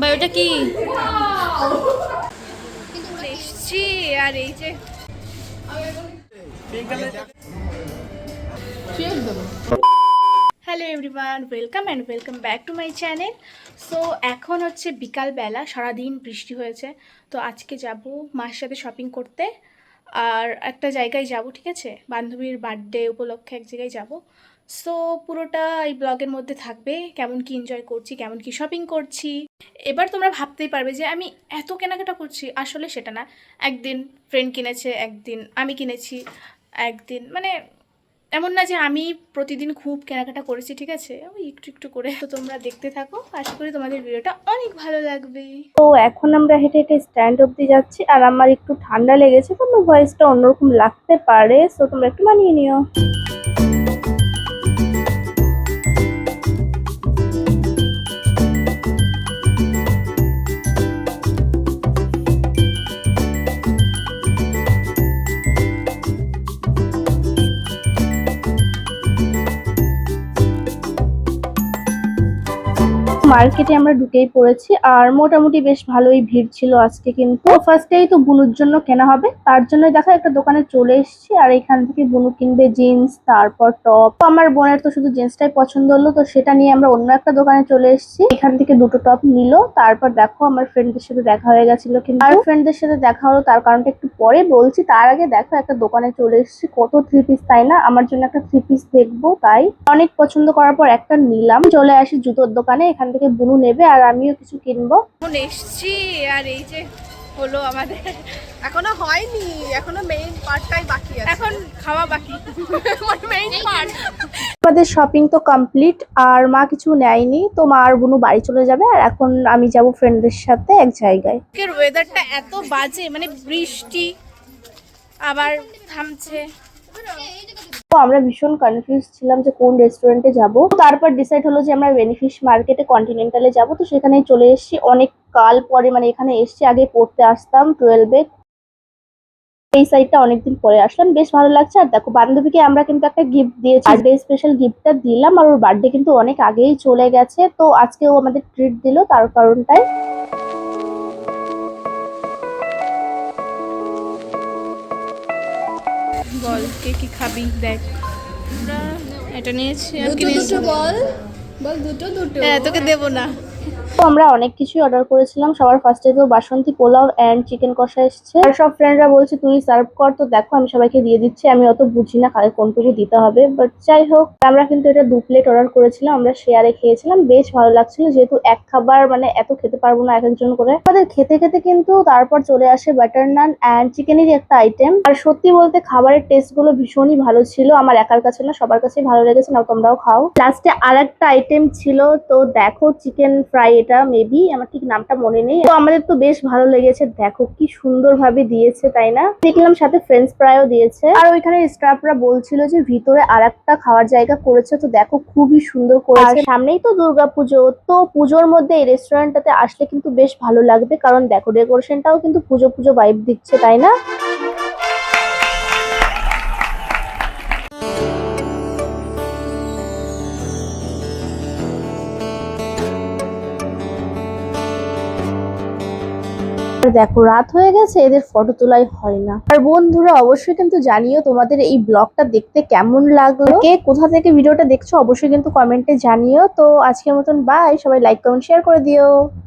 ভাই ওটা কি? এসছি আর এই যে। Hello everyone welcome and welcome back to my channel so এখন হচ্ছে বিকালবেলা সারাদিন বৃষ্টি হয়েছে। তো আজকে যাব মার সাথে শপিং করতে। আর একটা জায়গায় যাব ঠিক আছে? বান্ধবীর বার্থডে উপলক্ষে এক জায়গায় যাব। সো পুরোটা এই ব্লগের মধ্যে থাকবে। কেমন কি এনজয় করছি, কেমন কি শপিং করছি। এবার তোমরা ভাবতেই পারবে যে আমি এত কেনাকাটা করছি। আসলে সেটা না। একদিন ফ্রেন্ড কিনেছে, একদিন আমি কিনেছি। একদিন মানে এমন না যে আমি প্রতিদিন খুব কেনাকাটা করেছি, ঠিক আছে? ওই একটু একটু করে। তো তোমরা দেখতে থাকো। আশা করি তোমাদের ভিডিওটা অনেক ভালো লাগবে। তো এখন আমরা হেঁটে হেঁটে স্ট্যান্ড অব্দি যাচ্ছি। আর আমার একটু ঠান্ডা লেগেছে, তো আমার ভয়েসটা অন্যরকম লাগতে পারে। সো তোমরা একটু মানিয়ে নিও। মার্কেটে আমরা ঢুকেই পড়েছি আর মোটামুটি বেশ ভালোই ভিড় ছিল আজকে কিন্তু। ফার্স্টেই তো বুনুর জন্য কেনা হবে, তার জন্যই দেখা একটা দোকানে চলে এসেছি আর এখান থেকে বুনু কিনবে জিন্স তারপর টপ আমার বোনের তো শুধু জিন্সটাই পছন্দ হলো, তো সেটা নিয়ে আমরা অন্য একটা দোকানে চলে এসেছি। এখান থেকে দুটো টপ নিল, তারপর দেখো আমার ফ্রেন্ডদের সাথে দেখা হয়ে গেছিল কিন্তু। আর ফ্রেন্ডদের সাথে দেখা হলো, তার কারণটা একটু পরে বলছি, তার আগে দেখো একটা দোকানে চলে এসেছি, কত থ্রি পিস তাই না? আমার জন্য একটা থ্রি পিস দেখব তাই। অনেক পছন্দ করার পর একটা নিলাম, চলে আসি জুতোর দোকানে, এখান থেকে বুনু নেবে আর আমিও কিছু কিনবো। এসছি আর এই যে হলো আমাদের। এখনও হয়নি এখনও মেইন পার্টটাই বাকি আছে। এখন খাওয়া বাকি। মেইন পার্ট আমাদের শপিং তো কমপ্লিট আর মা কিছু নেয়নি তো মা আর বুনু বাড়ি চলে যাবে আর এখন আমি যাব ফ্রেন্ডদের সাথে এক জায়গায়। ওয়েদারটা এত বাজে মানে বৃষ্টি আবার থামছে। তো আমরা ভীষণ কনফিউজ ছিলাম যে কোন রেস্টুরেন্টে যাব। তারপর ডিসাইড হলো যে আমরা বেনিফিশ মার্কেটে কন্টিনেন্টালে যাব। তো সেখানে চলে এসেছি। অনেক কাল পরে মানে এখানে এসেছি। আগে পড়তে আসতাম টুয়েলভে এই সাইডটা অনেকদিন পরে আসলাম। বেশ ভালো লাগছে। আর দেখো বান্ধবীকে আমরা কিন্তু একটা গিফট দিয়েছি। বার্থডে স্পেশাল গিফটটা দিলাম। আর ওর বার্থডে কিন্তু অনেক আগেই চলে গেছে। তো আজকে ও আমাদের ট্রিট দিল। তার কারণটাই বল কে কি খাবি? দেখ। এটা নিয়েছি আর কি দুটো নিয়েছি। দুটো বল। বল দুটো দুটো। হ্যাঁ তোকে দেবো না। তো আমরা অনেক কিছুই অর্ডার করেছিলাম। সবার ফার্স্টে তো বাসন্তী পোলাও অ্যান্ড চিকেন কষা এসছে। আর সব ফ্রেন্ডরা বলছে তুই সার্ভ কর, তো দেখো আমি সবাইকে দিয়ে দিচ্ছি। আমি অত বুঝি না কাকে কোনটুকু দিতে হবে। বাট যাই হোক, আমরা কিন্তু এটা দু প্লেট অর্ডার করেছিলাম। আমরা শেয়ারে খেয়েছিলাম। বেশ ভালো লাগছিল। যেহেতু এক খাবার মানে এত খেতে পারব না এক একজন করে। আমাদের খেতে খেতে কিন্তু তারপর চলে আসে বাটার নান অ্যান্ড চিকেনেরই একটা আইটেম আর সত্যি বলতে খাবারের টেস্টগুলো ভীষণই ভালো ছিল। আমার একার কাছে না, সবার কাছেই ভালো লেগেছে না তোমরাও খাও। লাস্টে আর একটা আইটেম ছিল। তো দেখো চিকেন ফ্রাই এটা মেবি আমার ঠিক নামটা মনে নেই। তো আমাদের তো বেশ ভালো লেগেছে, দেখো কি সুন্দর ভাবে দিয়েছে, তাই না? দেখলাম সাথে ফ্রেঞ্চ ফ্রাইও দিয়েছে। আর ওইখানে স্টাফরা বলছিল যে ভিতরে আর একটা খাওয়ার জায়গা করেছে, তো দেখো খুবই সুন্দর করেছে। সামনেই তো দুর্গাপুজো, তো পুজোর মধ্যে এই রেস্টুরেন্টটাতে আসলে কিন্তু বেশ ভালো লাগবে, কারণ দেখো ডেকোরেশনটাও কিন্তু পুজো পুজো ভাইব দিচ্ছে, তাই না? আর দেখো, রাত হয়ে গেছে, এদের ফটো তোলাই হয় না। আর বন্ধুরা, অবশ্যই কিন্তু জানিও তোমাদের এই ব্লগটা দেখতে কেমন লাগল। কে কোথা থেকে ভিডিওটা দেখছ, অবশ্যই কিন্তু কমেন্টে জানিও। তো আজকের মতন বাই সবাই লাইক কমেন্ট শেয়ার করে দিও।